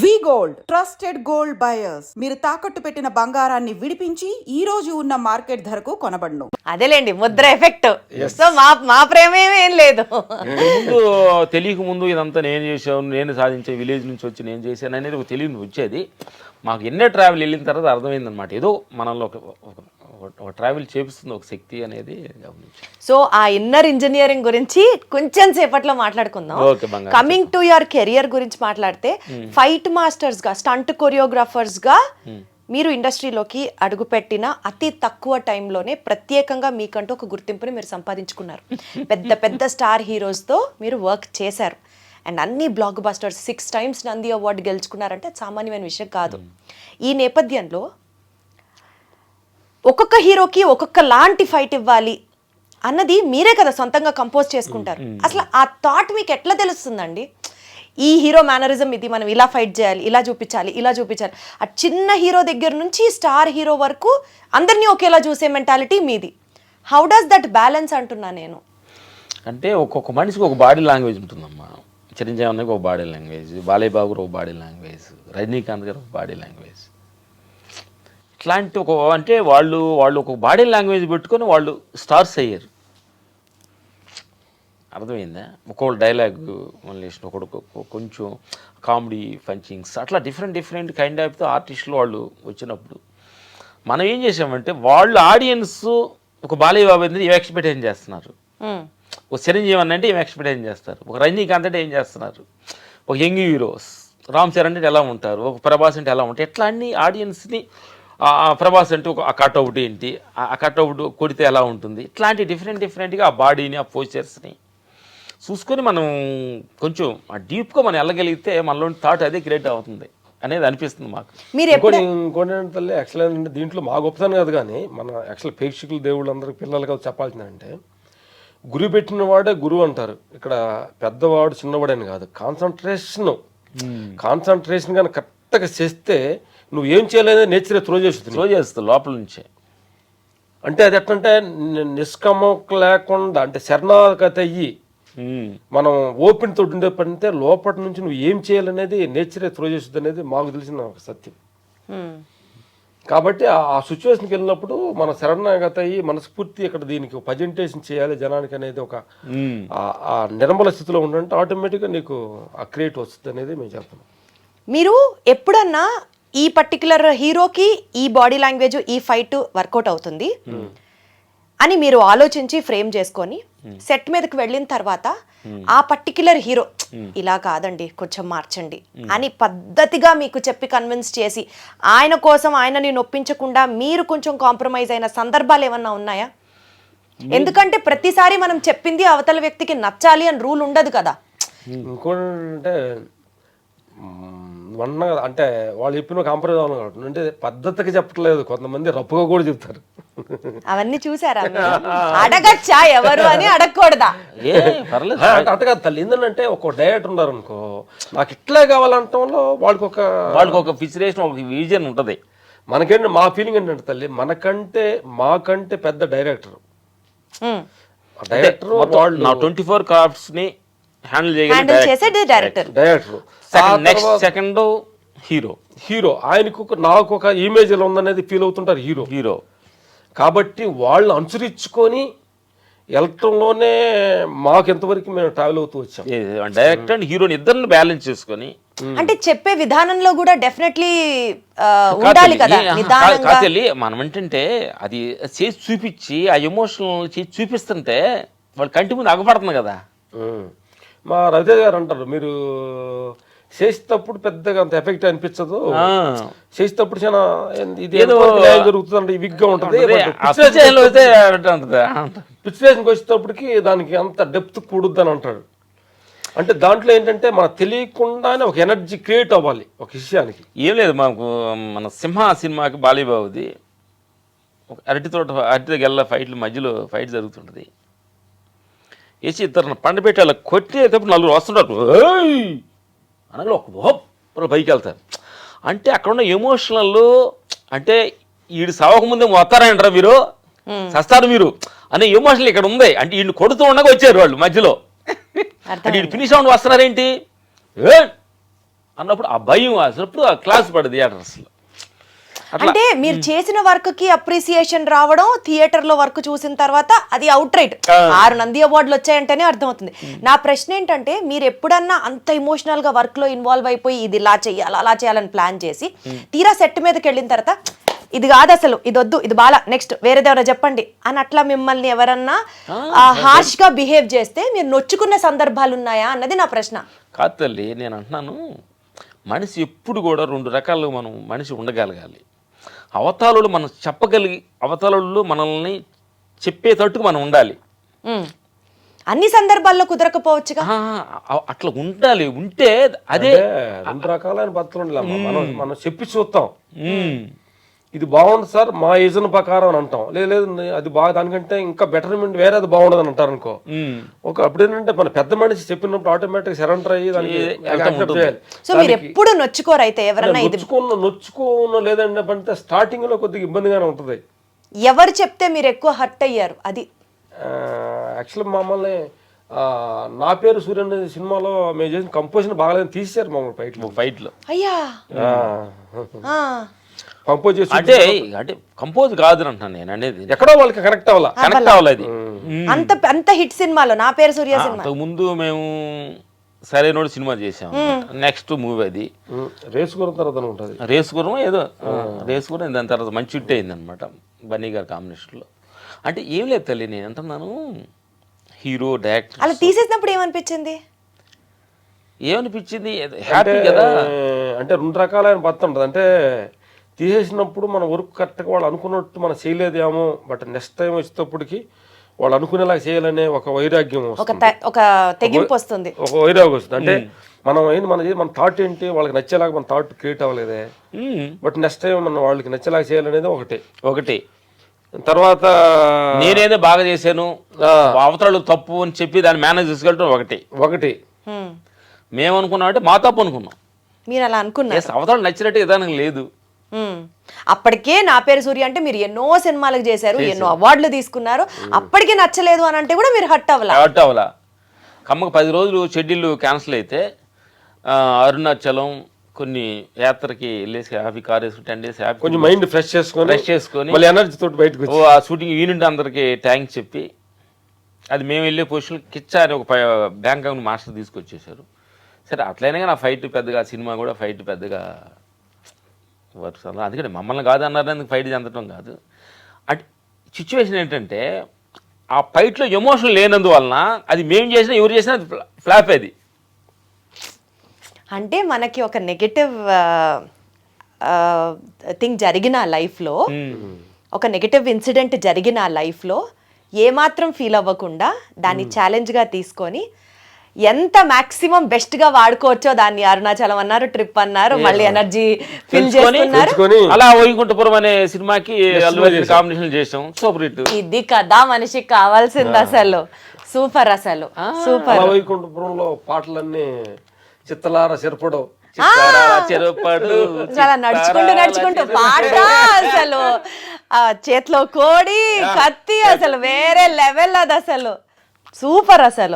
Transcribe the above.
V gold. Trusted gold buyers. మీరు తాకట్టు పెట్టిన బంగారాన్ని విడిపించి ఈ రోజు ఉన్న మార్కెట్ ధరకు కొనబడును. అదేలేండి ముద్ర ఎఫెక్ట్. సో మా మా ప్రేమేమేం లేదు. ముందు తెలియక ముందు ఇదంతా నేను చేశాను నేను సాధించే విలేజ్ నుంచి వచ్చి నేను చేశాను అనేది ఒక తెలియని వచ్చేది. మాకు ఎన్నో ట్రావెల్ వెళ్ళిన తర్వాత అర్థమైంది అనమాట ఏదో మనలో ఒక ఒక- ట్రావెల్ చేపిస్తుంది ఒక శక్తి అనేది సో ఆ ఇన్నర్ ఇంజనీరింగ్ గురించి కొంచెం సేపట్లో మాట్లాడుకుందాం. కమింగ్ టు యువర్ కెరియర్ గురించి మాట్లాడితే ఫైట్ మాస్టర్స్గా స్టంట్ కొరియోగ్రాఫర్స్గా మీరు ఇండస్ట్రీలోకి అడుగుపెట్టిన అతి తక్కువ టైంలోనే ప్రత్యేకంగా మీకంటూ ఒక గుర్తింపుని మీరు సంపాదించుకున్నారు. పెద్ద పెద్ద స్టార్ హీరోస్తో మీరు వర్క్ చేశారు. అండ్ అన్ని blockbusters six times Nandi award గెలుచుకున్నారంటే సామాన్యమైన విషయం కాదు. ఈ నేపథ్యంలో ఒక్కొక్క హీరోకి ఒక్కొక్క లాంటి ఫైట్ ఇవ్వాలి అన్నది మీరే కదా సొంతంగా కంపోజ్ చేసుకుంటారు. అసలు ఆ థాట్ మీకు ఎట్లా తెలుస్తుందండి? ఈ హీరో మేనరిజం ఇది మనం ఇలా ఫైట్ చేయాలి ఇలా చూపించాలి ఇలా చూపించాలి. ఆ చిన్న హీరో దగ్గర నుంచి స్టార్ హీరో వరకు అందరినీ ఒకేలా చూసే మెంటాలిటీ మీది. హౌ డస్ దట్ బ్యాలెన్స్ అంటున్నా నేను? అంటే ఒక్కొక్క మనిషికి ఒక బాడీ లాంగ్వేజ్ ఉంటుందమ్మా. చిరంజీవి అన్నకి ఒక బాడీ లాంగ్వేజ్ బాలయ్య బాబు ఒక బాడీ లాంగ్వేజ్ రజనీకాంత్ గారు ఒక బాడీ లాంగ్వేజ్. ఇట్లాంటి ఒక అంటే వాళ్ళు వాళ్ళు ఒక బాడీ లాంగ్వేజ్ పెట్టుకొని వాళ్ళు స్టార్స్ అయ్యారు. అర్థమైందా? ఒక్కొక్క డైలాగ్ మళ్ళీ ఒకడు కొంచెం కామెడీ పంచింగ్స్ అట్లా డిఫరెంట్ డిఫరెంట్ కైండ్ ఆఫ్ ఆర్టిస్టులు వాళ్ళు వచ్చినప్పుడు మనం ఏం చేసామంటే వాళ్ళు ఆడియన్స్ ఒక బాలయ్య బాబు అనేది ఏం ఎక్స్పెక్టేషన్ చేస్తున్నారు. ఒక చిరంజీవి అన్న అంటే ఏం ఎక్స్పెక్టేషన్ చేస్తారు. ఒక రజనీకాంత్ అంటే ఏం చేస్తున్నారు? ఒక యంగ్ హీరోస్ రామ్ చరణ్ అంటే ఎలా ఉంటారు? ఒక ప్రభాస్ అంటే ఎలా ఉంటారు? ఎట్లా అన్ని ఆడియన్స్ని ప్రభాస్ అంటే ఒక కట్అవుట్ ఏంటి? ఆ కట్అవుట్ కొడితే ఎలా ఉంటుంది? ఇట్లాంటి డిఫరెంట్ డిఫరెంట్గా ఆ బాడీని ఆ పోస్చర్స్ని చూసుకొని మనం కొంచెం ఆ డీప్గా మనం వెళ్ళగలిగితే మనలోని థాట్ అదే క్రియేట్ అవుతుంది అనేది అనిపిస్తుంది మాకు. మీరు ఇంకోటి ఇంకోటి ఏంటంటే యాక్చువల్ ఏంటంటే దీంట్లో మా గొప్పతనం కాదు కానీ మన యాక్చువల్ ప్రేక్షకులు దేవుళ్ళందరికీ పిల్లలకి చెప్పాల్సిందంటే గురి పెట్టిన వాడే గురువు అంటారు. ఇక్కడ పెద్దవాడు చిన్నవాడు అని కాదు. కాన్సన్ట్రేషన్ కాన్సన్ట్రేషన్ కానీ కరెక్ట్గా చేస్తే నువ్వు ఏం చేయలేదని నేచర్ త్రో చేస్తుంది స్లో చేస్తుంది లోపల నుంచే. అంటే అది ఎట్లంటే ని- నిష్కమక లేకుండా అంటే శరణాగతి అయ్యి. మనం ఓపెన్ తోటి ఉండే పని అంటే లోపటి నుంచి నువ్వు ఏం చేయాలనేది నేచరే త్రో చేస్తుంది అనేది మాకు తెలిసిన ఒక సత్యం. కాబట్టి ఆ- సిచ్యువేషన్కి వెళ్ళినప్పుడు మన శరణాగత అయ్యి మనస్ఫూర్తి ఇక్కడ దీనికి ప్రజెంటేషన్ చేయాలి జనానికి అనేది ఒక ఆ నిర్మల స్థితిలో ఉండంటే ఆటోమేటిక్గా నీకు ఆ క్రియేట్ వస్తుంది అనేది మేము చెప్తున్నాం. మీరు ఎప్పుడన్నా ఈ పర్టికులర్ హీరోకి ఈ బాడీ లాంగ్వేజ్ ఈ ఫైట్ వర్కౌట్ అవుతుంది. అని మీరు ఆలోచించి ఫ్రేమ్ చేసుకొని సెట్ మీదకి వెళ్ళిన తర్వాత ఆ పర్టికులర్ హీరో ఇలా కాదండి కొంచెం మార్చండి అని పద్ధతిగా మీకు చెప్పి కన్విన్స్ చేసి ఆయన కోసం ఆయనని నొప్పించకుండా మీరు కొంచెం కాంప్రమైజ్ అయిన సందర్భాలు ఏమన్నా ఉన్నాయా? ఎందుకంటే ప్రతిసారి మనం చెప్పింది అవతల వ్యక్తికి నచ్చాలి అని రూల్ ఉండదు కదా. ఇంకోటి అంటే వన్న అంటే వాళ్ళు చెప్పిన కాంప్రమైజ్ అవ్వాలి కాబట్టి అంటే పద్ధతిగా చెప్పట్లేదు. కొంతమంది రప్పుగా కూడా చెప్తారు. అవన్నీ చూసారా మీరు? అడగచ్చా ఎవరు అని అడగకూడదా? ఏ పర్లేదు. అంటే కాదు తల్లి. ఏంటంటే ఒక డైరెక్టర్ ఉన్నారు అనుకో నాకు ఇట్లే కావాలంటంలో వాళ్ళకి ఒక వాళ్ళకి ఒక ఫిక్సిరేషన్ ఒక విజన్ ఉంటుంది. మనకేంటి మా ఫీలింగ్ ఏంటంటే తల్లి మనకంటే మాకంటే పెద్ద డైరెక్టర్. డైరెక్టర్ వాళ్ళు నా ట్వంటీ ఫోర్ క్రాఫ్ట్స్ని హ్యాండిల్ హ్యాండిల్ చేయగలిగే చేసేది director director next second hero hero ఆయనకు ఒక నాకు ఒక ఇమేజ్ ఎలా ఉందనేది ఫీల్ అవుతుంటారు హీరో హీరో కాబట్టి వాళ్ళు అనుసరించుకొని వెళ్ళటంలోనే మాకు ఎంతవరకు మేము ట్రావెల్ అవుతూ వచ్చాం. డైరెక్టర్ అండ్ హీరోని ఇద్దరిని బ్యాలెన్స్ చేసుకొని. అంటే చెప్పే విధానంలో కూడా డెఫినెట్లీ ఉండాలి కదా కాచెల్లి మనం ఏంటంటే అది చేసి చూపించి ఆ ఎమోషనల్ చేసి చూపిస్తుంటే వాళ్ళ కంటి ముందు అగపడుతుంది కదా. మా రవితేజ గారు అంటారు మీరు చేసేటప్పుడు పెద్దగా అంత ఎఫెక్ట్ అనిపించదు. చేసేటప్పుడు చాలా ఇది ఏదో- జరుగుతుంది విగ్గా ఉంటుంది. పిక్చరేషన్కి వచ్చేటప్పటికి దానికి అంత డెప్త్ కూడుద్ది అని అంటాడు. అంటే దాంట్లో ఏంటంటే మనకు తెలియకుండానే ఒక ఎనర్జీ క్రియేట్ అవ్వాలి ఒక విషయానికి. ఏం లేదు మాకు మన సింహ సినిమాకి బాలీబాబుది. ఒక అరటి తోట అరటి దగ్గర ఫైట్లు మధ్యలో ఫైట్ జరుగుతుంటుంది. వేసి ఇద్దరు పండబెట్టి అలా కొట్టేటప్పుడు నలుగురు వస్తుంటారు! అనగా ఒక హోప్ పైకి వెళ్తారు. అంటే అక్కడ ఉన్న ఎమోషనల్ అంటే వీడు సవకముందే వస్తారంటారా మీరు? సస్తారు మీరు. అనే ఎమోషనల్ ఇక్కడ ఉంది. అంటే వీడిని కొడుతూ ఉండగా వచ్చారు వాళ్ళు మధ్యలో. అంటే వీడు ఫినిష్ అవ్వండి వస్తున్నారేంటి? ఏ అన్నప్పుడు ఆ భయం అసలు ఆ క్లాస్ పడదు థియేటర్స్లో. అంటే మీరు చేసిన వర్క్కి అప్రిసియేషన్ రావడం థియేటర్లో వర్క్ చూసిన తర్వాత అది అవుట్ రైట్ ఆరు నంది అవార్డులు వచ్చాయంటేనే అర్థమవుతుంది. నా ప్రశ్న ఏంటంటే మీరు ఎప్పుడన్నా అంత ఎమోషనల్గా వర్క్లో ఇన్వాల్వ్ అయిపోయి ఇది ఇలా చేయాలి అలా చేయాలని ప్లాన్ చేసి తీరా సెట్ మీదకి వెళ్ళిన తర్వాత ఇది కాదు అసలు ఇది వద్దు ఇది బాలా నెక్స్ట్ వేరేదెవరో చెప్పండి అని అట్లా మిమ్మల్ని ఎవరన్నా హార్ష్గా బిహేవ్ చేస్తే మీరు నొచ్చుకున్న సందర్భాలు ఉన్నాయా అన్నది నా ప్రశ్న. కాదు తల్లి నేను అంటున్నాను మనిషి ఎప్పుడు కూడా రెండు రకాలు మనం మనిషి ఉండగలగాలి. అవతారులు మనం చెప్పగలిగి అవతారులు మనల్ని చెప్పేటట్టుకు మనం ఉండాలి. అన్ని సందర్భాల్లో కుదరకపోవచ్చుగా? ఆ, అ- అట్లా ఉండాలి. ఉంటే అదే రెండు రకాలైన పద్ధతులు ఉండాలి మనం మనం చెప్పి చూస్తాం. ఇది బాగుంది సార్ మా యజన ప్రకారం అని అంటాం. లేదు లేదు అది బాగా దానికంటే ఇంకా బెటర్మెంట్ వేరే అది బాగుండదు అని అంటారు అనుకో. ఒక అప్పుడు ఏంటంటే మన పెద్ద మనిషి చెప్పినప్పుడు ఆటోమేటిక్ సరెండర్ అయ్యి దానికి. సో మీరు ఎప్పుడు నొచ్చుకోరు అయితే ఎవరన్నా ఇది నొచ్చుకున్న నొచ్చుకున్న లేదంటే అంటే స్టార్టింగ్లో కొద్దిగా ఇబ్బందిగానే ఉంటుంది. ఎవరు చెప్తే మీరు ఎక్కువ హర్ట్ అయ్యారు? అది యాక్చువల్ మమ్మల్ని నా పేరు సూర్యన్ సినిమాలో మేము చేసిన కంపోజిషన్ బాగాలేదు తీసేశారు మమ్మల్ని బయట ఒక ఫైట్లో అయ్యా ఆ. కంపోజ్ చేసి అంటే అంటే కంపోజ్ కాదు అంటున్నాను నేను అనేది. ఎక్కడో వాళ్ళకి కనెక్ట్ అవ్వాలా? కనెక్ట్ అవ్వాలి? అది అంత అంత హిట్ సినిమాలో నా పేరు సూర్య సినిమా. అంతకు ముందు మేము సరైనోడు సినిమా చేసాం నెక్స్ట్ మూవీ అది. ఉమ్, రేసు గురం తర్వాత ఉంటుంది. రేస్ గురం ఏదో రేస్ గురం దాని తర్వాత మంచి హిట్ అయింది అనమాట బన్నీ గారి కాంబినేషన్లో అంటే ఏం లేదు తల్లి నేను అంటున్నాను హీరో డైరెక్టర్ అలా తీసేసినప్పుడు ఏమనిపించింది? ఏమనిపించింది? హ్యాపీ కదా. అంటే రెండు రకాలైన పద్ధతి ఉంటుంది. అంటే తీసేసినప్పుడు మన వర్క్ కరెక్ట్గా వాళ్ళు అనుకున్నట్టు మనం చేయలేదేమో బట్ నెక్స్ట్ టైం వచ్చేటప్పటికి వాళ్ళు అనుకునేలాగా చేయాలనే ఒక వైరాగ్యం ఒక వస్తుంది. ఒక తెగింపు వస్తుంది. ఒక వైరాగ్యం వస్తుంది. అంటే మనం ఏంటి మన మన థాట్ ఏంటి వాళ్ళకి నచ్చేలాగా మన థాట్ క్రియేట్ అవ్వలేదే. బట్ నెక్స్ట్ టైం మనం వాళ్ళకి నచ్చేలాగా చేయాలనేది ఒకటి. ఒకటి. తర్వాత నేనేదో బాగా చేశాను అవతరాలు తప్పు అని చెప్పి దాన్ని మేనేజ్ చేసుకెళ్ళటం ఒకటి. ఒకటి. హ్మ్. మేము అనుకున్నాం అంటే మా తప్పు అనుకున్నాం. మీరు అలా అనుకున్నారు. ఎస్ అవతరాలు నచ్చినట్టు విధానం లేదు. అప్పటికే నా పేరు సూర్య అంటే మీరు ఎన్నో సినిమాలకు చేశారు ఎన్నో అవార్డులు తీసుకున్నారు. అప్పటికే నచ్చలేదు అని అంటే కూడా మీరు హట్ అవ్వాల? కాబట్టి అవలా కమ్మకు పది రోజులు షెడ్యూల్ క్యాన్సిల్ అయితే ఆ, అరుణాచలం కొన్ని యాత్రకి వెళ్ళేసి హ్యాపీ కార్ వేసుకుని టెన్ డేస్ హ్యాపీ కొంచెం మైండ్ ఫ్రెష్ చేసుకొని ఫ్రెష్ చేసుకొని మళ్ళీ ఎనర్జీ తోటి బయటకు ఓ ఆ షూటింగ్ యూనిట్ అందరికి థ్యాంక్స్ చెప్పి అది మేము వెళ్ళే పొజిషన్ కిచ్చా అని ఒక ప- బ్యాంకాక్ మాస్టర్ తీసుకొచ్చేసారు సరే అట్లయినా కానీ ఆ ఫైట్ పెద్దగా సినిమా కూడా ఫైట్ పెద్దగా వర్క్స్ అలా అందుకని మమ్మల్ని కాదు అన్నారు అందుకు ఫైట్ చెందడం కాదు. అట్ సిచ్యువేషన్ ఏంటంటే ఆ ఫైట్లో ఎమోషన్ లేనందువలన అది మేము చేసినా ఎవరు చేసినా అది ఫ్లాప్ అది. అంటే మనకి ఒక నెగటివ్ థింగ్ జరిగిన లైఫ్లో ఒక నెగటివ్ ఇన్సిడెంట్ జరిగిన లైఫ్లో ఏమాత్రం ఫీల్ అవ్వకుండా దాన్ని ఛాలెంజ్గా తీసుకొని ఎంత మాక్సిమం బెస్ట్గా వాడుకోవచ్చో దాన్ని అరుణాచలం అన్నారు ట్రిప్ అన్నారు మళ్ళీ ఎనర్జీ ఫిల్ చేసుకున్నారు అలా వైకుంఠపురం అనే సినిమాకి కాంబినేషన్ చేసాం. Super hit. ఇది కదా మనిషికి కావాల్సింది అసలు. సూపర్ అసలు. సూపర్. అలా వైకుంఠపురంలో పాటలన్నీ చిత్తలార సిరపడం చెరుపడు చాలా నడుచుకుంటూ నడుచుకుంటూ పాట అసలు. ఆ చేతిలో కోడి కత్తి అసలు వేరే లెవెల్ అది అసలు. సూపర్ అసలు.